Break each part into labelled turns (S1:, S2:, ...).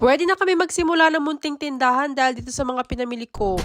S1: Pwede na kami magsimula ng munting tindahan dahil dito sa mga pinamili ko.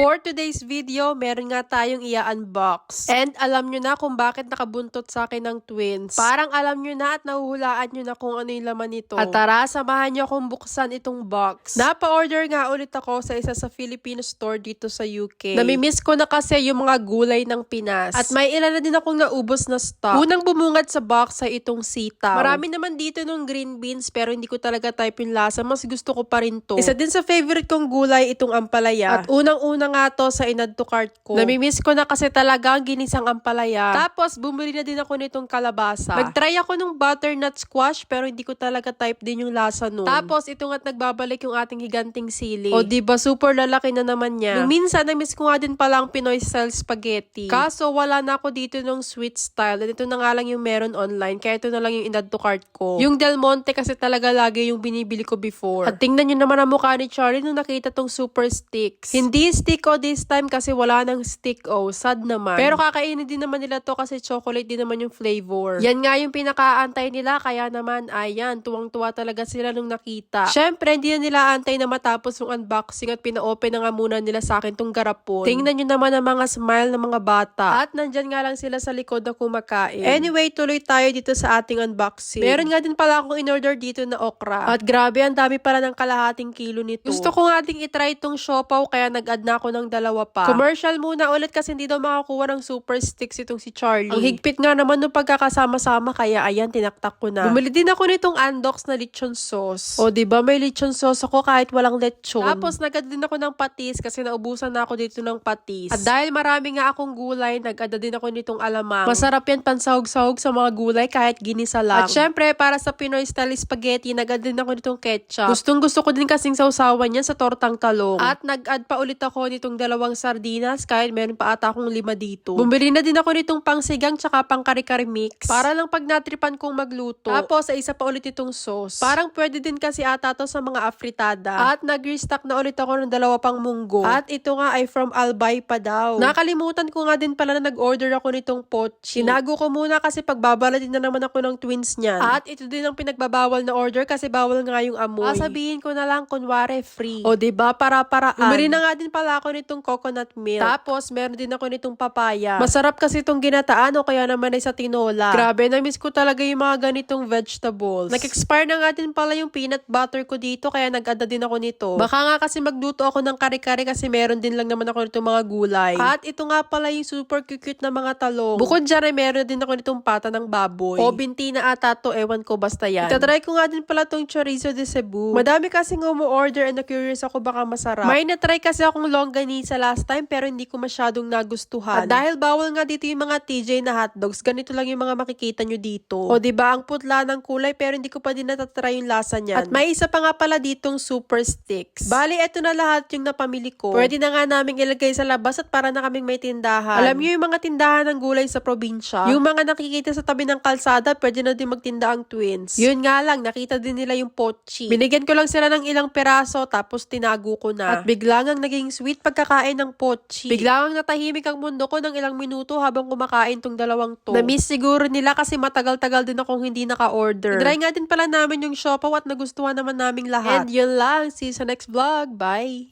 S1: For today's video, meron nga tayong i-unbox. And alam nyo na kung bakit nakabuntot sa akin ng twins. Parang alam nyo na at nahuhulaan nyo na kung ano yung laman nito. At tara, samahan nyo akong buksan itong box. Napa-order nga ulit ako sa isa sa Filipino store dito sa UK. Namimiss ko na kasi yung mga gulay ng Pinas. At may ilan na din akong naubos na stock. Unang bumungad sa box ay itong sitaw. Marami naman dito nung green beans pero hindi ko talaga type yung lasa. Mas gusto ko pa rin to. Isa din sa favorite kong gulay itong ampalaya. At unang-una nga to sa inad to cart ko. Namimiss ko na kasi talaga ang ginisang ampalaya. Tapos bumili na din ako nitong kalabasa. Nagtry ako nung butternut squash pero hindi ko talaga type din yung lasa nun. Tapos ito nga't nagbabalik yung ating higanting sili. O diba super lalaki na naman niya. Nung minsan namiss ko nga din pala ang Pinoy style spaghetti. Kaso wala na ako dito nung sweet style. At ito na nga lang yung meron online. Kaya ito na lang yung inad to cart ko. Yung Del Monte kasi talaga lagi yung binibili ko before. At tingnan nyo naman ang mukha ni Charlie nung nakita tong super sticks. Hindi stick o this time kasi wala nang stick o. Sad naman. Pero kakainin din naman nila to kasi chocolate din naman yung flavor. Yan nga yung pinakaantay nila. Kaya naman, ayan, tuwang-tuwa talaga sila nung nakita. Syempre, hindi na nila antay na matapos yung unboxing at pina-open na nga muna nila sa akin tong garapon. Tingnan nyo naman ang mga smile ng mga bata. At nandyan nga lang sila sa likod na kumakain. Anyway, tuloy tayo dito sa ating unboxing. Meron nga din pala akong in-order dito na okra. At grabe, ang dami pala ng kalahating kilo nito. Gusto ko nga ding itry itong siopaw kaya nag-add na ako ng dalawa pa. Commercial muna ulit kasi hindi daw makakuha ng super sticks itong si Charlie. Ang higpit nga naman nung pagkakasama-sama kaya ayan, tinaktak ko na. Bumili din ako nitong Andox na lechon sauce. O, di ba may lechon sauce ako kahit walang lechon. Tapos nag din ako ng patis kasi naubusan na ako dito ng patis. At dahil marami nga akong gulay, nag din ako nitong alamang. Masarap yan pansahog-sahog sa mga gulay kahit ginisa lang. At syempre, para sa Pinoy style spaghetti, nag din ako nitong ketchup. Gustong gusto ko din kasing sausawan yan sa tortang talong. At nag-add pa ulit ako nitong dalawang sardinas kahit meron pa ata akong lima dito. Bumili na din ako nitong pangsigang tsaka pang kare-kare mix. Para lang pag natripan kong magluto. Tapos, sa isa pa ulit itong sauce. Parang pwede din kasi ata to sa mga afritada. At nag-restock na ulit ako ng dalawa pang munggo. At ito nga ay from Albay pa daw. Nakalimutan ko nga din pala na nag-order ako nitong pochi. Tinago ko muna kasi pagbabalatin na naman ako ng twins niyan. At ito din ang pinagbabawal na order kasi bawal nga yung amoy. Sasabihin ko na lang kunwari free. O ba para-paraan. Bumili na nga din pala ako nitong coconut milk. Tapos meron din ako nitong papaya. Masarap kasi itong ginataan o kaya naman ay sa tinola. Grabe, na-miss ko talaga yung mga ganitong vegetables. Nag-expire na nga din pala yung peanut butter ko dito kaya nag-ada din ako nito. Baka nga kasi magluto ako ng kare-kare kasi meron din lang naman ako nitong mga gulay. At ito nga pala yung super cute na mga talong. Bukod dyan ay meron din ako nitong pata ng baboy. O binti na ata to, ewan ko basta yan. Itatry ko nga din pala tong chorizo de Cebu. Madami kasi nga umu-order and na-curious ako baka masarap. May na-try kasi akong longganisa last time pero hindi ko masyadong nagustuhan. At dahil bawal nga dito yung mga TJ na hotdogs, ganito lang yung mga makikita nyo dito. O 'di ba ang putla ng kulay pero hindi ko pa din natatry yung lasa niyan. At may isa pa nga pala ditong super sticks. Bali, eto na lahat yung napamili ko. Pwede na nga namin ilagay sa labas at para na kaming may tindahan. Alam niyo yung mga tindahan ng gulay sa probinsya? Yung mga nakikita sa tabi ng kalsada, pwede na din magtinda ang twins. Yun nga lang, nakita din nila yung pochi. Binigyan ko lang sila ng ilang peraso tapos tinago ko na. At biglang ang naging sweet pagkakain ng pochi. Biglang ang natahimik ang mundo ko ng ilang minuto habang kumakain tong dalawang to. Na-miss siguro nila kasi matagal-tagal din akong hindi naka-order. Try nga din pala namin yung siopaw at nagustuhan naman naming lahat. And yun lang. See you sa next vlog. Bye!